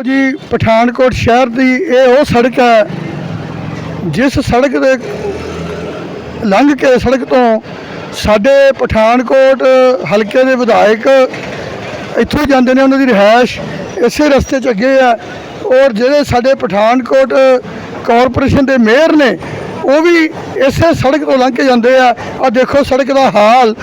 ਦੇਖੋ ਜੀ, ਪਠਾਨਕੋਟ ਸ਼ਹਿਰ ਦੀ ਇਹ ਉਹ ਸੜਕ ਹੈ, ਜਿਸ ਸੜਕ ਦੇ ਲੰਘ ਕੇ ਸੜਕ ਤੋਂ ਸਾਡੇ ਪਠਾਨਕੋਟ ਹਲਕੇ ਦੇ ਵਿਧਾਇਕ ਇੱਥੋਂ ਜਾਂਦੇ ਨੇ, ਉਹਨਾਂ ਦੀ ਰਿਹਾਇਸ਼ ਇਸੇ ਰਸਤੇ 'ਚ ਅੱਗੇ ਆ ਔਰ ਜਿਹੜੇ ਸਾਡੇ ਪਠਾਨਕੋਟ ਕਾਰਪੋਰੇਸ਼ਨ ਦੇ ਮੇਅਰ ਨੇ, ਉਹ ਵੀ ਇਸੇ ਸੜਕ ਤੋਂ ਲੰਘ ਕੇ ਜਾਂਦੇ ਆ। ਆ ਦੇਖੋ ਸੜਕ ਦਾ ਹਾਲ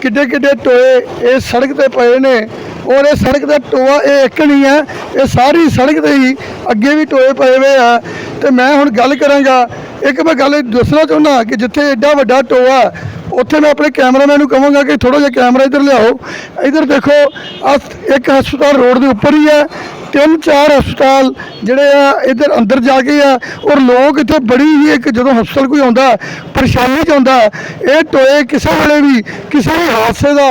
ਕਿੱਡੇ ਕਿੱਡੇ ਟੋਏ ਇਸ ਸੜਕ ਤੇ ਪਏ ਨੇ। ਔਰ ਇਹ ਸੜਕ ਦਾ ਟੋਆ ਇਹ ਇੱਕ ਨਹੀਂ ਹੈ, ਇਹ ਸਾਰੀ ਸੜਕ ਤੇ ਹੀ ਅੱਗੇ ਵੀ ਟੋਏ ਪਏ ਹੋਏ ਆ। ਤੇ ਮੈਂ ਹੁਣ ਗੱਲ ਕਰਾਂਗਾ, ਇੱਕ ਮੈਂ ਗੱਲ ਦੱਸਣਾ ਚਾਹੁੰਦਾ ਕਿ ਜਿੱਥੇ ਐਡਾ ਵੱਡਾ ਟੋਆ, ਉੱਥੇ ਮੈਂ ਆਪਣੇ ਕੈਮਰਾਮੈਨ ਨੂੰ ਕਹਾਂਗਾ ਕਿ ਥੋੜਾ ਜਿਹਾ ਕੈਮਰਾ ਇੱਧਰ ਲਿਆਓ। ਇੱਧਰ ਦੇਖੋ ਆ ਇੱਕ ਹਸਪਤਾਲ ਰੋਡ ਦੇ ਉੱਪਰ ਹੀ ਹੈ ਤਿੰਨ ਚਾਰ ਹਸਪਤਾਲ ਜਿਹੜੇ ਆ ਇੱਧਰ ਅੰਦਰ ਜਾ ਕੇ ਆ ਔਰ ਲੋਕ ਇੱਥੇ ਬੜੀ ਹੀ ਇੱਕ ਜਦੋਂ ਹਸਪਤਾਲ ਕੋਈ ਆਉਂਦਾ, ਪਰੇਸ਼ਾਨੀ ਚ ਆਉਂਦਾ, ਇਹ ਟੋਏ ਕਿਸੇ ਵੇਲੇ ਵੀ ਕਿਸੇ ਵੀ ਹਾਦਸੇ ਦਾ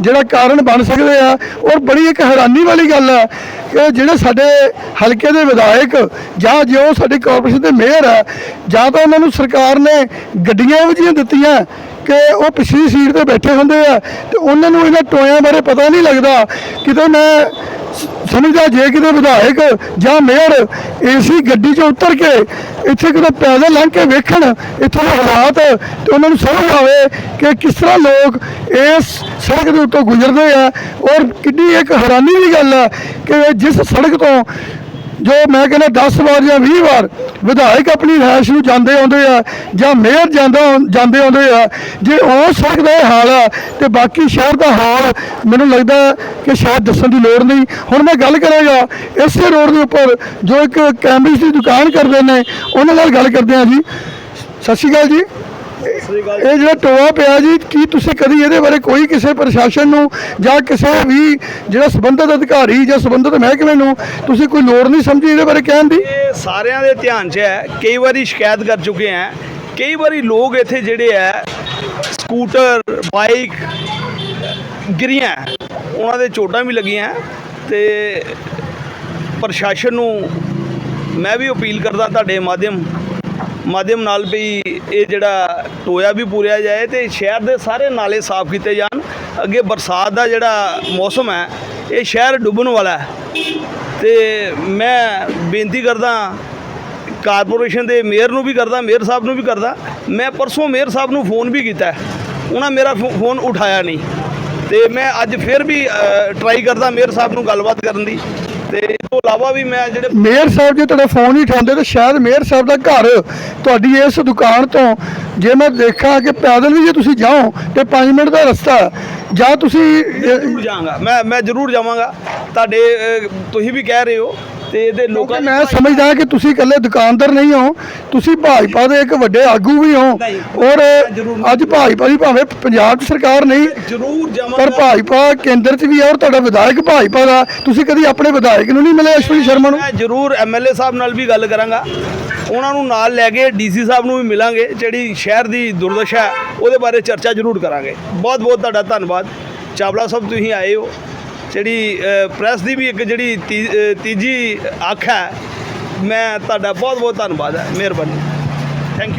ਜਿਹੜਾ ਕਾਰਨ ਬਣ ਸਕਦੇ ਆ ਔਰ ਬੜੀ ਇੱਕ ਹੈਰਾਨੀ ਵਾਲੀ ਗੱਲ ਹੈ ਕਿ ਜਿਹੜੇ ਸਾਡੇ ਹਲਕੇ ਦੇ ਵਿਧਾਇਕ ਜਾਂ ਜੋ ਸਾਡੇ ਕਾਰਪੋਰੇਸ਼ਨ ਦੇ ਮੇਅਰ ਆ, ਜਾਂ ਤਾਂ ਉਹਨਾਂ ਨੂੰ ਸਰਕਾਰ ਨੇ ਗੱਡੀਆਂ ਇਹੋ ਜਿਹੀਆਂ ਦਿੱਤੀਆਂ ਕਿ ਉਹ ਪਿਛਲੀ ਸੀਟ ਤੇ ਬੈਠੇ ਹੁੰਦੇ ਆ ਤੇ ਉਹਨਾਂ ਨੂੰ ਇਹਨਾਂ ਟੋਇਆਂ ਬਾਰੇ ਪਤਾ ਨਹੀਂ ਲੱਗਦਾ। ਕਿਤੇ ਮੈਂ ਸਮਝਦਾ ਜੇ ਕਿਤੇ ਵਿਧਾਇਕ ਜਾਂ ਮੇਅਰ ਏਸੀ ਗੱਡੀ 'ਚੋਂ ਉਤਰ ਕੇ ਇੱਥੇ ਕਿਤੇ ਪੈਦਲ ਲੰਘ ਕੇ ਵੇਖਣ ਇੱਥੋਂ ਦੇ ਹਾਲਾਤ ਤੇ ਉਹਨਾਂ ਨੂੰ ਸਮਝ ਆਵੇ ਕਿ ਕਿਸ ਤਰ੍ਹਾਂ ਲੋਕ ਇਸ ਸੜਕ ਦੇ ਉੱਤੋਂ ਗੁਜ਼ਰਦੇ ਆ। ਔਰ ਕਿੰਨੀ ਇੱਕ ਹੈਰਾਨੀ ਦੀ ਗੱਲ ਹੈ ਕਿ ਜਿਸ ਸੜਕ ਤੋਂ ਜੋ ਮੈਂ ਕਹਿੰਦਾ 10 ਵਾਰ ਜਾਂ 20 ਵਾਰ ਵਿਧਾਇਕ ਆਪਣੀ ਰਿਹਾਇਸ਼ ਨੂੰ ਜਾਂਦੇ ਆਉਂਦੇ ਆ ਜਾਂ ਮੇਅਰ ਜਾਂਦਾ ਜਾਂਦੇ ਆਉਂਦੇ ਆ, ਜੇ ਹੋ ਸਕਦਾ ਇਹ ਹਾਲ ਆ, ਤੇ ਬਾਕੀ ਸ਼ਹਿਰ ਦਾ ਹਾਲ ਮੈਨੂੰ ਲੱਗਦਾ ਕਿ ਸ਼ਾਇਦ ਦੱਸਣ ਦੀ ਲੋੜ ਨਹੀਂ। ਹੁਣ ਮੈਂ ਗੱਲ ਕਰਾਂਗਾ, ਇਸੇ ਰੋਡ ਦੇ ਉੱਪਰ ਜੋ ਇੱਕ ਕੈਂਬਰਿਜ ਦੀ ਦੁਕਾਨ ਕਰਦੇ ਨੇ, ਉਹਨਾਂ ਨਾਲ ਗੱਲ ਕਰਦੇ ਆ ਜੀ। ਸਤਿ ਸ਼੍ਰੀ ਅਕਾਲ ਜੀ। ਇਹ ਜਿਹੜਾ ਟੋਆ ਪਿਆ ਜੀ, ਕੀ ਤੁਸੀਂ ਕਦੀ ਇਹਦੇ ਬਾਰੇ ਕੋਈ ਕਿਸੇ ਪ੍ਰਸ਼ਾਸਨ ਨੂੰ ਜਾਂ ਕਿਸੇ ਵੀ ਜਿਹੜਾ ਸੰਬੰਧਿਤ ਅਧਿਕਾਰੀ ਜਾਂ ਸੰਬੰਧਿਤ ਮਹਿਕਮੇ ਨੂੰ ਤੁਸੀਂ ਕੋਈ ਲੋੜ ਨਹੀਂ ਸਮਝੀ ਇਹਦੇ ਬਾਰੇ ਕਹਿਣ ਦੀ? ਇਹ ਸਾਰਿਆਂ ਦੇ ਧਿਆਨ 'ਚ ਹੈ। ਕਈ ਵਾਰੀ ਸ਼ਿਕਾਇਤ ਕਰ ਚੁੱਕੇ ਆ ਕਈ ਵਾਰੀ ਲੋਕ ਇੱਥੇ ਜਿਹੜੇ ਆ ਸਕੂਟਰ, ਬਾਈਕ ਗਿਰੀਆਂ ਉਹਨਾਂ ਦੇ ਚੋਟਾਂ ਵੀ ਲੱਗੀਆਂ ਤੇ ਪ੍ਰਸ਼ਾਸਨ ਨੂੰ ਮੈਂ ਵੀ ਅਪੀਲ ਕਰਦਾ ਤੁਹਾਡੇ ਮਾਧਿਅਮ ਮਾਧਿਅਮ ਨਾਲ ਵੀ ਇਹ ਜਿਹੜਾ ਟੋਇਆ ਵੀ ਪੂਰਿਆ ਜਾਏ ਤੇ ਸ਼ਹਿਰ ਦੇ ਸਾਰੇ ਨਾਲੇ ਸਾਫ਼ ਕੀਤੇ ਜਾਣ। ਅੱਗੇ ਬਰਸਾਤ ਦਾ ਜਿਹੜਾ ਮੌਸਮ ਹੈ, ਇਹ ਸ਼ਹਿਰ ਡੁੱਬਣ ਵਾਲਾ ਹੈ। ਤੇ ਮੈਂ ਬੇਨਤੀ ਕਰਦਾ, ਕਾਰਪੋਰੇਸ਼ਨ ਦੇ ਮੇਅਰ ਨੂੰ ਵੀ ਕਰਦਾ, ਮੇਅਰ ਸਾਹਿਬ ਨੂੰ ਵੀ ਕਰਦਾ। ਮੈਂ ਪਰਸੋਂ ਮੇਅਰ ਸਾਹਿਬ ਨੂੰ ਫੋਨ ਵੀ ਕੀਤਾ ਉਹਨਾਂ ਮੇਰਾ ਫੋ- ਫੋਨ ਉਠਾਇਆ ਨਹੀਂ। ਤੇ ਮੈਂ ਅੱਜ ਫਿਰ ਵੀ ਟਰਾਈ ਕਰਦਾ ਮੇਅਰ ਸਾਹਿਬ ਨੂੰ ਗੱਲਬਾਤ ਕਰਨ ਦੀ। ਤੇ ਇਸ ਤੋਂ ਇਲਾਵਾ ਵੀ ਮੈਂ ਜਿਹੜੇ ਮੇਅਰ ਸਾਹਿਬ ਜੇ ਤੁਹਾਡਾ ਫੋਨ ਹੀ ਉਠਾਉਂਦੇ ਤਾਂ ਸ਼ਾਇਦ ਮੇਅਰ ਸਾਹਿਬ ਦਾ ਘਰ ਤੁਹਾਡੀ ਇਸ ਦੁਕਾਨ ਤੋਂ ਜੇ ਮੈਂ ਦੇਖਾਂ ਕਿ ਪੈਦਲ ਵੀ ਜੇ ਤੁਸੀਂ ਜਾਓ ਤੇ 5 ਮਿੰਟ ਦਾ ਰਸਤਾ। ਜਾਂ ਤੁਸੀਂ ਜ਼ਰੂਰ ਜਾਵਾਂਗਾ ਮੈਂ ਮੈਂ ਜ਼ਰੂਰ ਜਾਵਾਂਗਾ ਤੁਹਾਡੇ ਤੁਸੀਂ ਵੀ ਕਹਿ ਰਹੇ ਹੋ ਤੇ ਇਹਦੇ ਲੋਕਾਂ ਕਿਉਂਕਿ ਮੈਂ ਸਮਝਦਾ ਕਿ ਤੁਸੀਂ ਇਕੱਲੇ ਦੁਕਾਨਦਾਰ ਨਹੀਂ ਹੋ ਤੁਸੀਂ ਭਾਜਪਾ ਦੇ ਇੱਕ ਵੱਡੇ ਆਗੂ ਵੀ ਹੋ। ਔਰ। ਅੱਜ ਭਾਜਪਾ ਦੀ ਭਾਵੇਂ ਪੰਜਾਬ 'ਚ ਸਰਕਾਰ ਨਹੀਂ ਜ਼ਰੂਰ ਪਰ ਜਾਵਾਂਗਾ ਭਾਜਪਾ ਕੇਂਦਰ 'ਚ ਵੀ ਹੈ ਔਰ ਤੁਹਾਡਾ ਵਿਧਾਇਕ ਭਾਜਪਾ ਦਾ। ਤੁਸੀਂ ਕਦੀ ਆਪਣੇ ਵਿਧਾਇਕ ਨੂੰ ਨਹੀਂ ਮਿਲੇ ਅਸ਼ਵਨੀ ਸ਼ਰਮਾ ਨੂੰ? ਮੈਂ ਜ਼ਰੂਰ ਐਮਐਲਏ ਸਾਹਿਬ ਨਾਲ ਵੀ ਗੱਲ ਕਰਾਂਗਾ। ਉਹਨਾਂ ਨੂੰ ਨਾਲ ਲੈ ਕੇ ਡੀਸੀ ਸਾਹਿਬ ਨੂੰ ਵੀ ਮਿਲਾਂਗੇ ਜਿਹੜੀ ਸ਼ਹਿਰ ਦੀ ਦੁਰਦਸ਼ਾ ਉਹਦੇ ਬਾਰੇ ਚਰਚਾ ਜ਼ਰੂਰ ਕਰਾਂਗੇ। ਬਹੁਤ ਬਹੁਤ ਤੁਹਾਡਾ ਧੰਨਵਾਦ। ਚਾਵਲਾ ਸਾਹਿਬ ਤੁਸੀਂ ਆਏ ਹੋ। ਜਿਹੜੀ ਪ੍ਰੈਸ ਦੀ ਵੀ ਇੱਕ ਜਿਹੜੀ ਤੀ- ਤੀਜੀ ਅੱਖ ਹੈ, ਮੈਂ ਤੁਹਾਡਾ ਬਹੁਤ ਬਹੁਤ ਧੰਨਵਾਦ ਹੈ, ਮਿਹਰਬਾਨੀ।